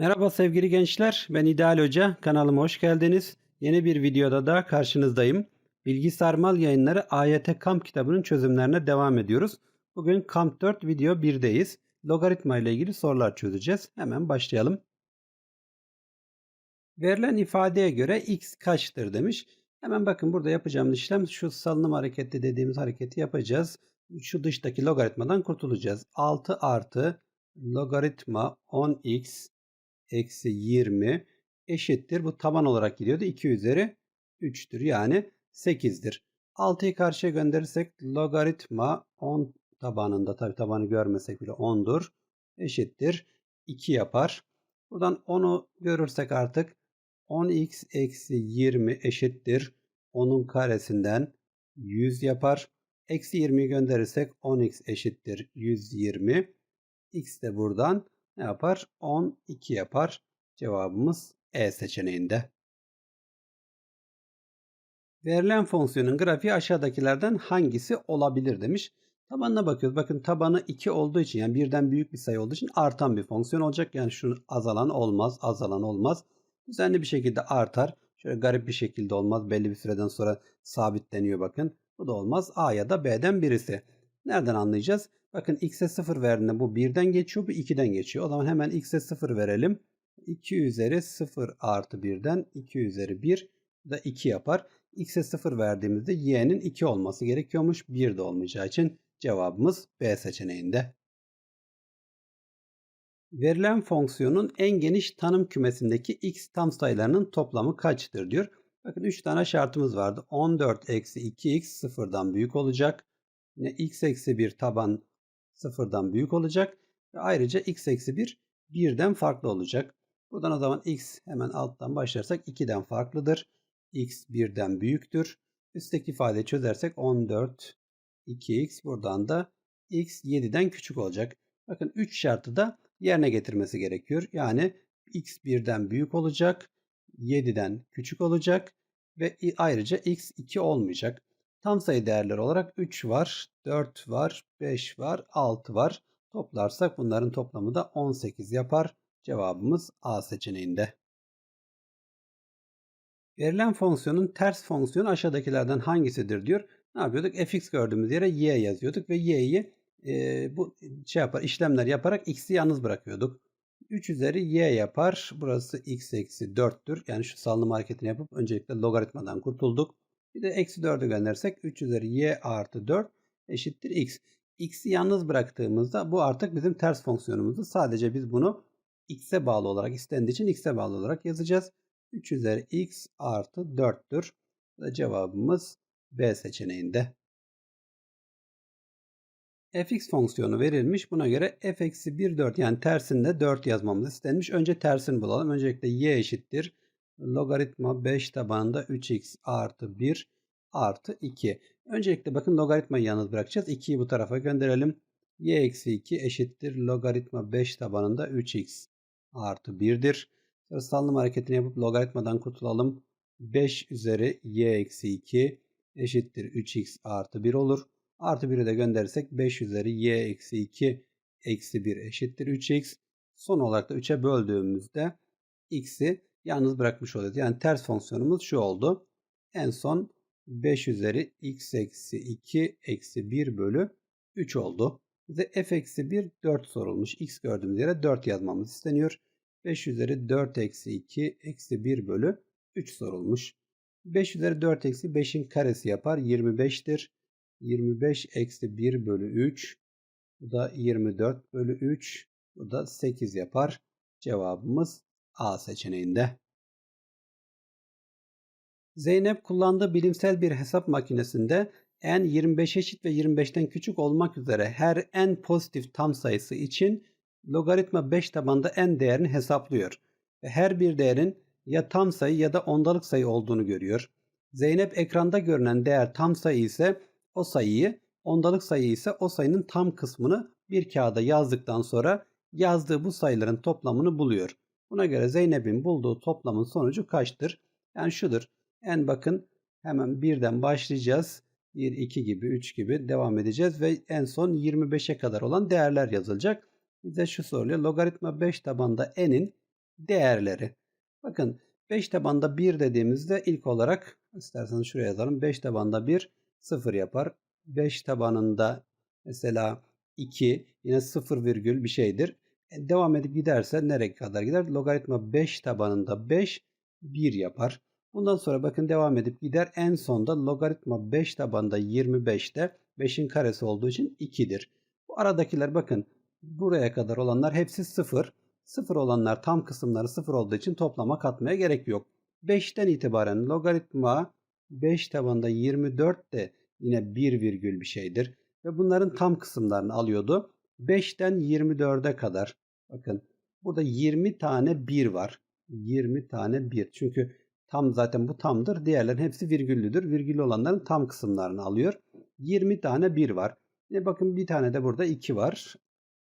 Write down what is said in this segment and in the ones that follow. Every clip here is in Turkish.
Merhaba sevgili gençler, ben İdeal Hoca. Kanalıma hoş geldiniz. Yeni bir videoda da karşınızdayım. Bilgi Sarmal Yayınları AYT Kamp kitabının çözümlerine devam ediyoruz. Bugün Kamp 4 video 1'deyiz. Logaritma ile ilgili sorular çözeceğiz. Hemen başlayalım. Verilen ifadeye göre x kaçtır demiş. Hemen bakın burada yapacağımız işlem şu salınım hareketi dediğimiz hareketi yapacağız. Şu dıştaki logaritmadan kurtulacağız. 6 artı logaritma 10x eksi 20 eşittir. Bu taban olarak gidiyordu. 2 üzeri 3'tür. Yani 8'dir. 6'yı karşıya gönderirsek logaritma 10 tabanında tabi tabanı görmesek bile 10'dur. Eşittir. 2 yapar. Buradan 10'u görürsek artık 10x eksi 20 eşittir. 10'un karesinden 100 yapar. Eksi 20'yi gönderirsek 10x eşittir 120. x de buradan ne yapar? 12 yapar. Cevabımız E seçeneğinde. Verilen fonksiyonun grafiği aşağıdakilerden hangisi olabilir demiş. Tabanına bakıyoruz. Bakın tabanı 2 olduğu için yani birden büyük bir sayı olduğu için artan bir fonksiyon olacak. Yani şu azalan olmaz, azalan olmaz. Düzenli bir şekilde artar. Şöyle garip bir şekilde olmaz. Belli bir süreden sonra sabitleniyor bakın. Bu da olmaz. A ya da B'den birisi. Nereden anlayacağız? Bakın x'e 0 verdiğinde bu 1'den geçiyor, bu 2'den geçiyor. O zaman hemen x'e 0 verelim. 2 üzeri 0 artı 1'den 2 üzeri 1 da 2 yapar. x'e 0 verdiğimizde y'nin 2 olması gerekiyormuş. 1 de olmayacağı için cevabımız B seçeneğinde. Verilen fonksiyonun en geniş tanım kümesindeki x tam sayılarının toplamı kaçtır diyor. Bakın 3 tane şartımız vardı. 14 eksi 2x sıfırdan büyük olacak. X eksi 1 taban sıfırdan büyük olacak. Ve ayrıca x eksi 1 birden farklı olacak. Buradan o zaman x hemen alttan başlarsak 2'den farklıdır. x 1'den büyüktür. Üstteki ifadeyi çözersek 14 2x buradan da x 7'den küçük olacak. Bakın 3 şartı da yerine getirmesi gerekiyor. Yani x 1'den büyük olacak, 7'den küçük olacak ve ayrıca x 2 olmayacak. Tam sayı değerleri olarak 3 var, 4 var, 5 var, 6 var. Toplarsak bunların toplamı da 18 yapar. Cevabımız A seçeneğinde. Verilen fonksiyonun ters fonksiyonu aşağıdakilerden hangisidir diyor. Ne yapıyorduk? fx gördüğümüz yere y yazıyorduk ve y'yi e, bu şey yapar işlemler yaparak x'i yalnız bırakıyorduk. 3 üzeri y yapar. Burası x eksi 4'tür. Yani şu salınım hareketini yapıp öncelikle logaritmadan kurtulduk. Bir de eksi 4'ü gönderirsek 3 üzeri y artı 4 eşittir x. x'i yalnız bıraktığımızda bu artık bizim ters fonksiyonumuzdu. Sadece biz bunu x'e bağlı olarak istendiği için x'e bağlı olarak yazacağız. 3 üzeri x artı 4'tür. Cevabımız B seçeneğinde. fx fonksiyonu verilmiş. Buna göre f eksi 1 4 yani tersinde 4 yazmamız istenmiş. Önce tersini bulalım. Öncelikle y eşittir. Logaritma 5 tabanında 3x artı 1 artı 2. Öncelikle bakın logaritmayı yalnız bırakacağız. 2'yi bu tarafa gönderelim. y eksi 2 eşittir. Logaritma 5 tabanında 3x artı 1'dir. Sonra salınım hareketini yapıp logaritmadan kurtulalım. 5 üzeri y eksi 2 eşittir 3x artı 1 olur. Artı 1'i de gönderirsek 5 üzeri y eksi 2 eksi 1 eşittir 3x. Son olarak da 3'e böldüğümüzde x'i yalnız bırakmış oluyoruz. Yani ters fonksiyonumuz şu oldu. En son 5 üzeri x eksi 2 eksi 1 bölü 3 oldu. Bize f eksi 1 4 sorulmuş. x gördüğümüz yere 4 yazmamız isteniyor. 5 üzeri 4 eksi 2 eksi 1 bölü 3 sorulmuş. 5 üzeri 4 eksi 5'in karesi yapar 25'tir. 25 eksi 1 bölü 3. Bu da 24 bölü 3. Bu da 8 yapar. Cevabımız A seçeneğinde. Zeynep kullandığı bilimsel bir hesap makinesinde n 25 eşit ve 25'ten küçük olmak üzere her n pozitif tam sayısı için logaritma 5 tabanda n değerini hesaplıyor. Ve her bir değerin ya tam sayı ya da ondalık sayı olduğunu görüyor. Zeynep ekranda görünen değer tam sayı ise o sayıyı, ondalık sayı ise o sayının tam kısmını bir kağıda yazdıktan sonra yazdığı bu sayıların toplamını buluyor. Buna göre Zeynep'in bulduğu toplamın sonucu kaçtır? Yani şudur. En bakın hemen birden başlayacağız. 1, 2 gibi, 3 gibi devam edeceğiz ve en son 25'e kadar olan değerler yazılacak. Bize şu soruluyor. Logaritma 5 tabanda n'in değerleri. Bakın 5 tabanda 1 dediğimizde ilk olarak isterseniz şuraya yazalım. 5 tabanda 1 0 yapar. 5 tabanında mesela 2 yine 0 virgül bir şeydir. E, devam edip giderse nereye kadar gider? Logaritma 5 tabanında 5 1 yapar. Bundan sonra bakın devam edip gider. En sonda logaritma 5 tabanında 25'te 5'in karesi olduğu için 2'dir. Bu aradakiler bakın buraya kadar olanlar hepsi 0. 0 olanlar tam kısımları 0 olduğu için toplama katmaya gerek yok. 5'ten itibaren logaritma 5 tabanında 24 de yine 1 virgül bir şeydir. Ve bunların tam kısımlarını alıyordu. 5'ten 24'e kadar. Bakın burada 20 tane 1 var. 20 tane 1. Çünkü tam zaten bu tamdır. Diğerlerin hepsi virgüllüdür. Virgüllü olanların tam kısımlarını alıyor. 20 tane 1 var. Yine bakın bir tane de burada 2 var.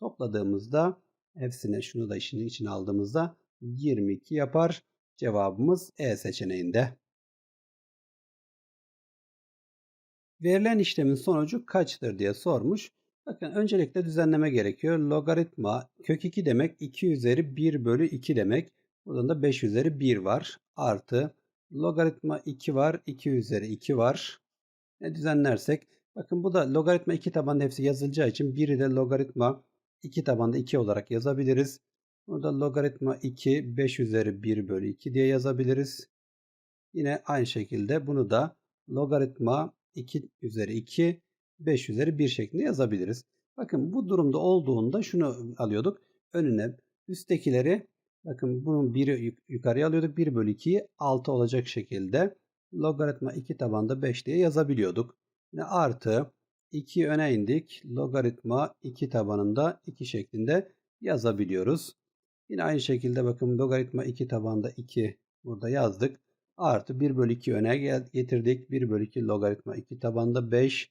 Topladığımızda hepsine şunu da işin içine aldığımızda 22 yapar. Cevabımız E seçeneğinde. Verilen işlemin sonucu kaçtır diye sormuş. Bakın öncelikle düzenleme gerekiyor. Logaritma kök 2 demek 2 üzeri 1 bölü 2 demek. Buradan da 5 üzeri 1 var. Artı logaritma 2 var. 2 üzeri 2 var. Ne düzenlersek. Bakın bu da logaritma 2 tabanda hepsi yazılacağı için biri de logaritma 2 tabanda 2 olarak yazabiliriz. Burada logaritma 2 5 üzeri 1 bölü 2 diye yazabiliriz. Yine aynı şekilde bunu da logaritma 2 üzeri 2 5 üzeri 1 şeklinde yazabiliriz. Bakın bu durumda olduğunda şunu alıyorduk. Önüne üsttekileri bakın bunun biri yukarıya alıyorduk. 1 bölü 2'yi 6 olacak şekilde logaritma 2 tabanda 5 diye yazabiliyorduk. Yine artı 2 öne indik. Logaritma 2 tabanında 2 şeklinde yazabiliyoruz. Yine aynı şekilde bakın logaritma 2 tabanda 2 burada yazdık. Artı 1 bölü 2 öne getirdik. 1 bölü 2 logaritma 2 tabanda 5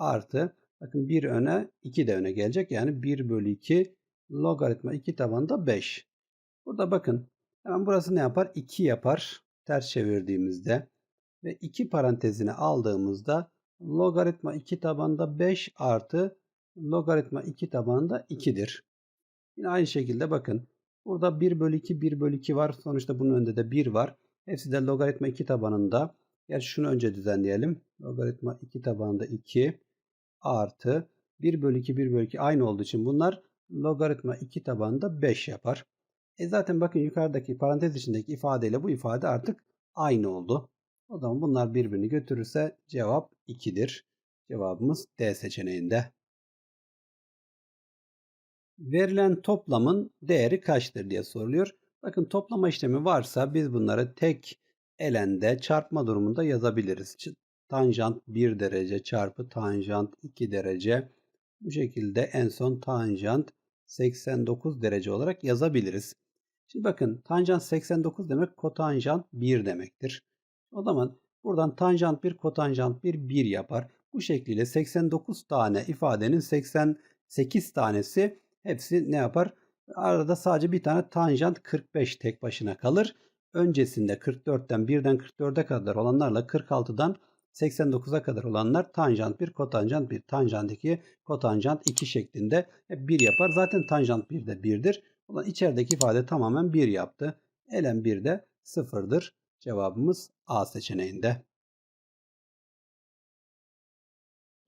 artı bakın 1 öne 2 de öne gelecek. Yani 1 bölü 2 logaritma 2 tabanda 5. Burada bakın hemen burası ne yapar? 2 yapar. Ters çevirdiğimizde ve 2 parantezine aldığımızda logaritma 2 tabanda 5 artı logaritma 2 tabanda 2'dir. Yine aynı şekilde bakın. Burada 1 bölü 2, 1 bölü 2 var. Sonuçta bunun önünde de 1 var. Hepsi de logaritma 2 tabanında. Gerçi şunu önce düzenleyelim. Logaritma 2 tabanında 2 artı 1 bölü 2, 1 bölü 2 aynı olduğu için bunlar logaritma 2 tabanında 5 yapar. E zaten bakın yukarıdaki parantez içindeki ifadeyle bu ifade artık aynı oldu. O zaman bunlar birbirini götürürse cevap 2'dir. Cevabımız D seçeneğinde. Verilen toplamın değeri kaçtır diye soruluyor. Bakın toplama işlemi varsa biz bunları tek elende çarpma durumunda yazabiliriz. Tanjant 1 derece çarpı tanjant 2 derece. Bu şekilde en son tanjant 89 derece olarak yazabiliriz. Şimdi bakın tanjant 89 demek kotanjant 1 demektir. O zaman buradan tanjant 1 kotanjant 1 1 yapar. Bu şekilde 89 tane ifadenin 88 tanesi hepsi ne yapar? Arada sadece bir tane tanjant 45 tek başına kalır. Öncesinde 44'ten 1'den 44'e kadar olanlarla 46'dan 89'a kadar olanlar tanjant 1, kotanjant 1, tanjant 2, kotanjant 2 şeklinde 1 yapar. Zaten tanjant 1 de 1'dir. O zaman içerideki ifade tamamen 1 yaptı. Elen 1 de 0'dır. Cevabımız A seçeneğinde.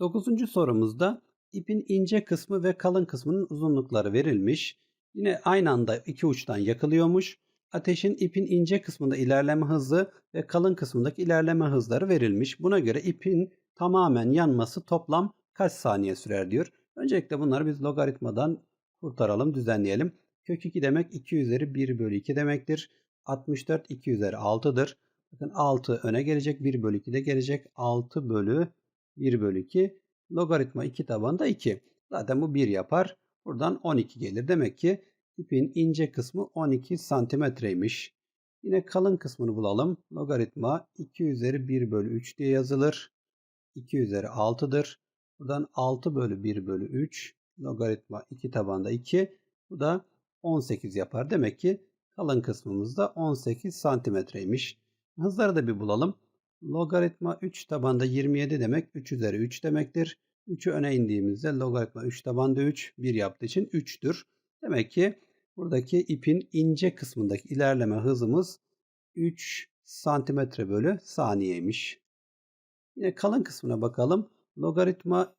Dokuzuncu sorumuzda ipin ince kısmı ve kalın kısmının uzunlukları verilmiş. Yine aynı anda iki uçtan yakılıyormuş. Ateşin ipin ince kısmında ilerleme hızı ve kalın kısmındaki ilerleme hızları verilmiş. Buna göre ipin tamamen yanması toplam kaç saniye sürer diyor. Öncelikle bunları biz logaritmadan kurtaralım, düzenleyelim. Kök 2 demek 2 üzeri 1 bölü 2 demektir. 64 2 üzeri 6'dır. Bakın 6 öne gelecek 1 bölü 2 de gelecek. 6 bölü 1 bölü 2. Logaritma 2 tabanda 2. Zaten bu 1 yapar. Buradan 12 gelir. Demek ki ipin ince kısmı 12 santimetreymiş. Yine kalın kısmını bulalım. Logaritma 2 üzeri 1 bölü 3 diye yazılır. 2 üzeri 6'dır. Buradan 6 bölü 1 bölü 3. Logaritma 2 tabanda 2. Bu da 18 yapar. Demek ki kalın kısmımız da 18 santimetreymiş. Hızları da bir bulalım. Logaritma 3 tabanda 27 demek 3 üzeri 3 demektir. 3'ü öne indiğimizde logaritma 3 tabanda 3 1 yaptığı için 3'tür. Demek ki buradaki ipin ince kısmındaki ilerleme hızımız 3 santimetre bölü saniyeymiş. Yine kalın kısmına bakalım. Logaritma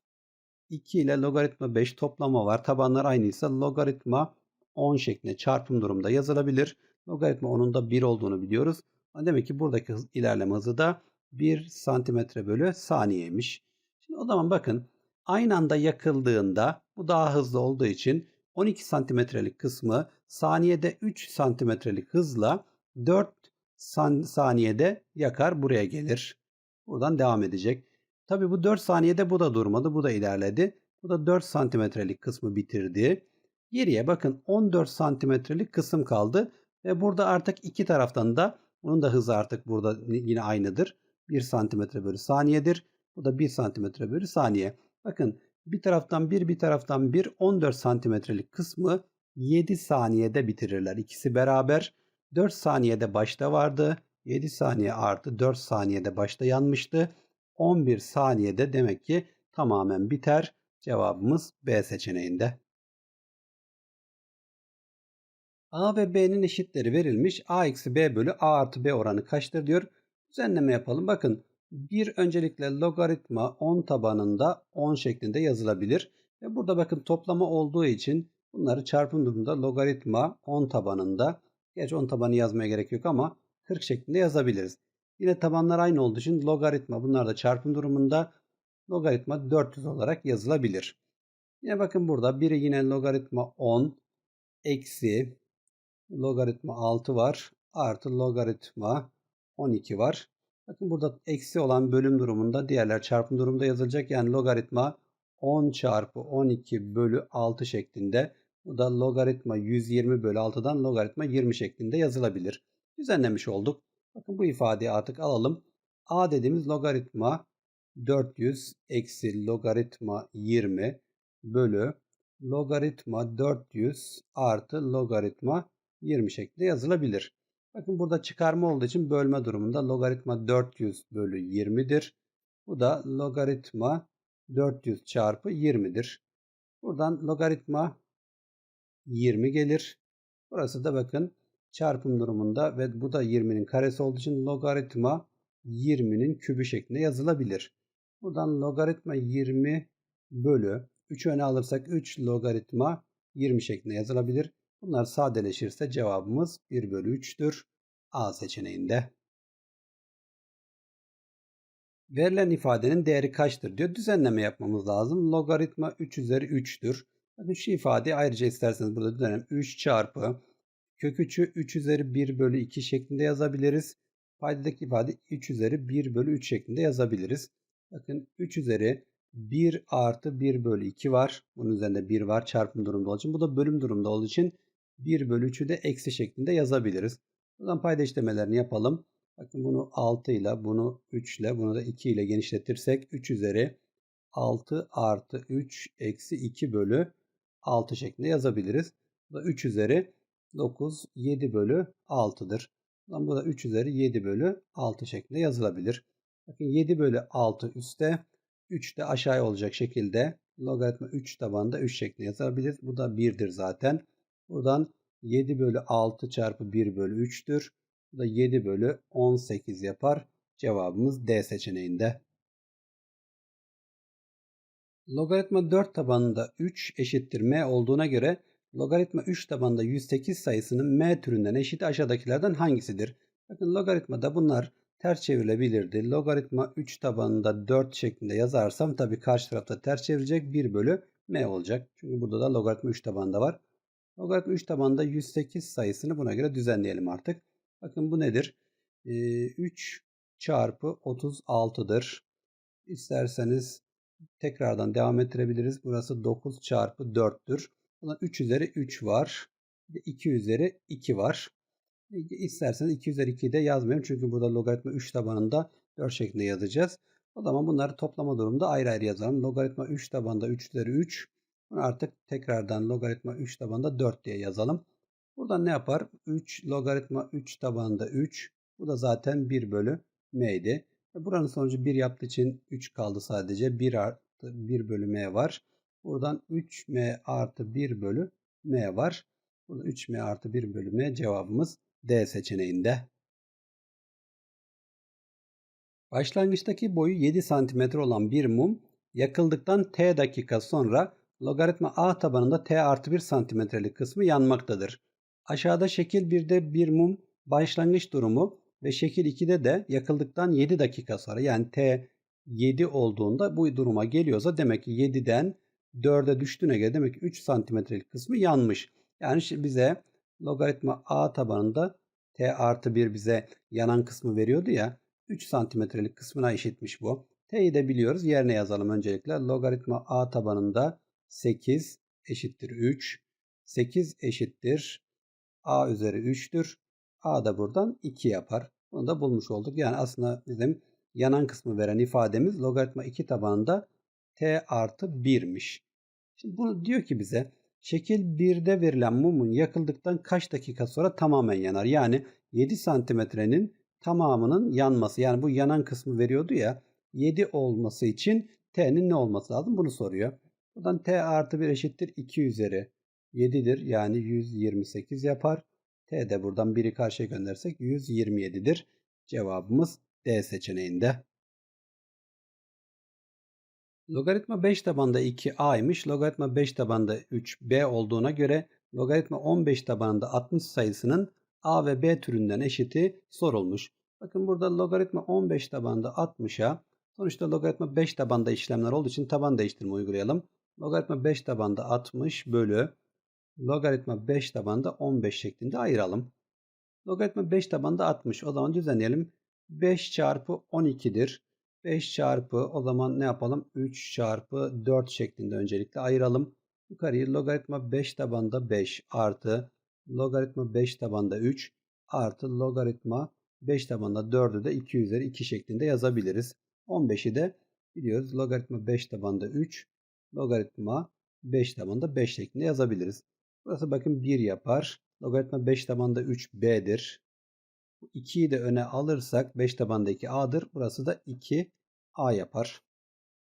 2 ile logaritma 5 toplama var. Tabanlar aynıysa logaritma 10 şeklinde çarpım durumda yazılabilir. Logaritma 10'un da 1 olduğunu biliyoruz. Demek ki buradaki hız, ilerleme hızı da 1 santimetre bölü saniyeymiş. Şimdi o zaman bakın aynı anda yakıldığında bu daha hızlı olduğu için 12 santimetrelik kısmı saniyede 3 santimetrelik hızla 4 saniyede yakar buraya gelir. Buradan devam edecek. Tabi bu 4 saniyede bu da durmadı. Bu da ilerledi. Bu da 4 santimetrelik kısmı bitirdi. Geriye bakın 14 santimetrelik kısım kaldı. Ve burada artık iki taraftan da bunun da hızı artık burada yine aynıdır. 1 santimetre bölü saniyedir. Bu da 1 santimetre bölü saniye. Bakın bir taraftan 1 bir taraftan 1 14 santimetrelik kısmı 7 saniyede bitirirler. İkisi beraber 4 saniyede başta vardı. 7 saniye artı 4 saniyede başta yanmıştı. 11 saniyede demek ki tamamen biter. Cevabımız B seçeneğinde. A ve B'nin eşitleri verilmiş. A eksi B bölü A artı B oranı kaçtır diyor. Düzenleme yapalım. Bakın bir öncelikle logaritma 10 tabanında 10 şeklinde yazılabilir. Ve burada bakın toplama olduğu için bunları çarpım durumunda logaritma 10 tabanında Gerçi 10 tabanı yazmaya gerek yok ama 40 şeklinde yazabiliriz. Yine tabanlar aynı olduğu için logaritma bunlar da çarpım durumunda logaritma 400 olarak yazılabilir. Yine bakın burada biri yine logaritma 10 eksi logaritma 6 var artı logaritma 12 var. Bakın burada eksi olan bölüm durumunda diğerler çarpım durumunda yazılacak. Yani logaritma 10 çarpı 12 bölü 6 şeklinde bu da logaritma 120 bölü 6'dan logaritma 20 şeklinde yazılabilir. Düzenlemiş olduk. Bakın bu ifadeyi artık alalım. A dediğimiz logaritma 400 eksi logaritma 20 bölü logaritma 400 artı logaritma 20 şeklinde yazılabilir. Bakın burada çıkarma olduğu için bölme durumunda logaritma 400 bölü 20'dir. Bu da logaritma 400 çarpı 20'dir. Buradan logaritma 20 gelir. Burası da bakın çarpım durumunda ve bu da 20'nin karesi olduğu için logaritma 20'nin kübü şeklinde yazılabilir. Buradan logaritma 20 bölü 3 öne alırsak 3 logaritma 20 şeklinde yazılabilir. Bunlar sadeleşirse cevabımız 1 bölü 3'tür. A seçeneğinde. Verilen ifadenin değeri kaçtır diyor. Düzenleme yapmamız lazım. Logaritma 3 üzeri 3'tür. Bakın şu ifadeyi ayrıca isterseniz burada düzenleyelim. 3 çarpı kök 3'ü 3 üzeri 1 bölü 2 şeklinde yazabiliriz. Paydadaki ifade 3 üzeri 1 bölü 3 şeklinde yazabiliriz. Bakın 3 üzeri 1 artı 1 bölü 2 var. Bunun üzerinde 1 var çarpım durumda olduğu için. Bu da bölüm durumda olduğu için 1 bölü 3'ü de eksi şeklinde yazabiliriz. Buradan payda işlemelerini yapalım. Bakın bunu 6 ile bunu 3 ile bunu da 2 ile genişletirsek 3 üzeri 6 artı 3 eksi 2 bölü 6 şeklinde yazabiliriz. Bu da 3 üzeri 9 7 bölü 6'dır. Bu da 3 üzeri 7 bölü 6 şeklinde yazılabilir. Bakın 7 bölü 6 üstte 3 de aşağıya olacak şekilde logaritma 3 tabanda 3 şeklinde yazabiliriz. Bu da 1'dir zaten. Buradan 7 bölü 6 çarpı 1 bölü 3'tür. Bu da 7 bölü 18 yapar. Cevabımız D seçeneğinde. Logaritma 4 tabanında 3 eşittir m olduğuna göre logaritma 3 tabanında 108 sayısının m türünden eşit aşağıdakilerden hangisidir? Bakın logaritmada bunlar ters çevrilebilirdi. Logaritma 3 tabanında 4 şeklinde yazarsam tabii karşı tarafta ters çevirecek 1 bölü m olacak. Çünkü burada da logaritma 3 tabanında var. Logaritma 3 tabanında 108 sayısını buna göre düzenleyelim artık. Bakın bu nedir? Ee, 3 çarpı 36'dır. İsterseniz tekrardan devam ettirebiliriz. Burası 9 çarpı 4'tür. Buna 3 üzeri 3 var. Ve 2 üzeri 2 var. İsterseniz 2 üzeri 2'yi de yazmayayım. Çünkü burada logaritma 3 tabanında 4 şeklinde yazacağız. O zaman bunları toplama durumunda ayrı ayrı yazalım. Logaritma 3 tabanında 3 üzeri 3. Bunu artık tekrardan logaritma 3 tabanında 4 diye yazalım. Buradan ne yapar? 3 logaritma 3 tabanında 3. Bu da zaten 1 bölü m'ydi. Buranın sonucu 1 yaptığı için 3 kaldı sadece. 1 artı 1 bölü m var. Buradan 3m artı 1 bölü m var. Burada 3m artı 1 bölü m cevabımız D seçeneğinde. Başlangıçtaki boyu 7 cm olan bir mum yakıldıktan t dakika sonra logaritma a tabanında t artı 1 santimetrelik kısmı yanmaktadır. Aşağıda şekil 1'de bir mum başlangıç durumu ve şekil 2'de de yakıldıktan 7 dakika sonra yani t 7 olduğunda bu duruma geliyorsa demek ki 7'den 4'e düştüğüne göre demek ki 3 santimetrelik kısmı yanmış. Yani şimdi bize logaritma a tabanında t artı 1 bize yanan kısmı veriyordu ya 3 santimetrelik kısmına eşitmiş bu. T'yi de biliyoruz. Yerine yazalım öncelikle. Logaritma a tabanında 8 eşittir 3. 8 eşittir a üzeri 3'tür. a da buradan 2 yapar. Bunu da bulmuş olduk. Yani aslında bizim yanan kısmı veren ifademiz logaritma 2 tabanında t artı 1'miş. Şimdi bunu diyor ki bize şekil 1'de verilen mumun yakıldıktan kaç dakika sonra tamamen yanar. Yani 7 santimetrenin tamamının yanması. Yani bu yanan kısmı veriyordu ya 7 olması için t'nin ne olması lazım bunu soruyor. Buradan t artı 1 eşittir 2 üzeri 7'dir. Yani 128 yapar. T de buradan 1'i karşıya göndersek 127'dir. Cevabımız D seçeneğinde. Logaritma 5 tabanda 2a'ymış. Logaritma 5 tabanda 3b olduğuna göre logaritma 15 tabanında 60 sayısının a ve b türünden eşiti sorulmuş. Bakın burada logaritma 15 tabanda 60'a sonuçta logaritma 5 tabanda işlemler olduğu için taban değiştirme uygulayalım. Logaritma 5 tabanda 60 bölü logaritma 5 tabanda 15 şeklinde ayıralım. Logaritma 5 tabanda 60. O zaman düzenleyelim. 5 çarpı 12'dir. 5 çarpı o zaman ne yapalım? 3 çarpı 4 şeklinde öncelikle ayıralım. Yukarıyı logaritma 5 tabanda 5 artı logaritma 5 tabanda 3 artı logaritma 5 tabanda 4'ü de 2 üzeri 2 şeklinde yazabiliriz. 15'i de biliyoruz logaritma 5 tabanda 3 logaritma 5 tabanda 5 şeklinde yazabiliriz. Burası bakın 1 yapar. Logaritma 5 tabanda 3b'dir. 2'yi de öne alırsak 5 tabanda 2a'dır. Burası da 2a yapar.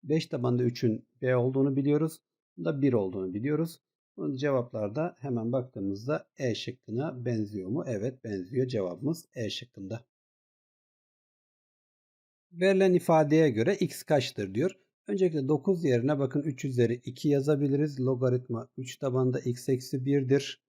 5 tabanda 3'ün b olduğunu biliyoruz. Bunda 1 olduğunu biliyoruz. Bunun cevaplarda hemen baktığımızda E şıkkına benziyor mu? Evet benziyor. Cevabımız E şıkkında. Verilen ifadeye göre x kaçtır diyor. Öncelikle 9 yerine bakın 3 üzeri 2 yazabiliriz. Logaritma 3 tabanında x eksi 1'dir.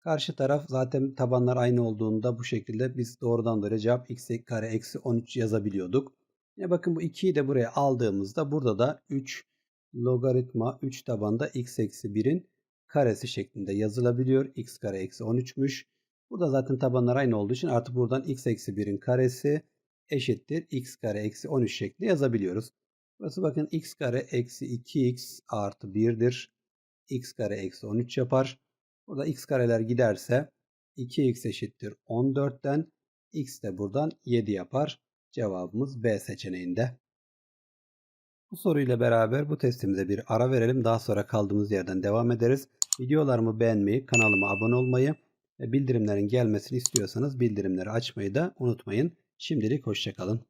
Karşı taraf zaten tabanlar aynı olduğunda bu şekilde biz doğrudan doğruya cevap x kare eksi 13 yazabiliyorduk. Yine bakın bu 2'yi de buraya aldığımızda burada da 3 logaritma 3 tabanda x eksi 1'in karesi şeklinde yazılabiliyor. x kare eksi 13'müş. Burada zaten tabanlar aynı olduğu için artık buradan x eksi 1'in karesi eşittir x kare eksi 13 şeklinde yazabiliyoruz. Burası bakın x kare eksi 2x artı 1'dir. x kare eksi 13 yapar. Burada x kareler giderse 2x eşittir 14'ten x de buradan 7 yapar. Cevabımız B seçeneğinde. Bu soruyla beraber bu testimize bir ara verelim. Daha sonra kaldığımız yerden devam ederiz. Videolarımı beğenmeyi, kanalıma abone olmayı ve bildirimlerin gelmesini istiyorsanız bildirimleri açmayı da unutmayın. Şimdilik hoşçakalın.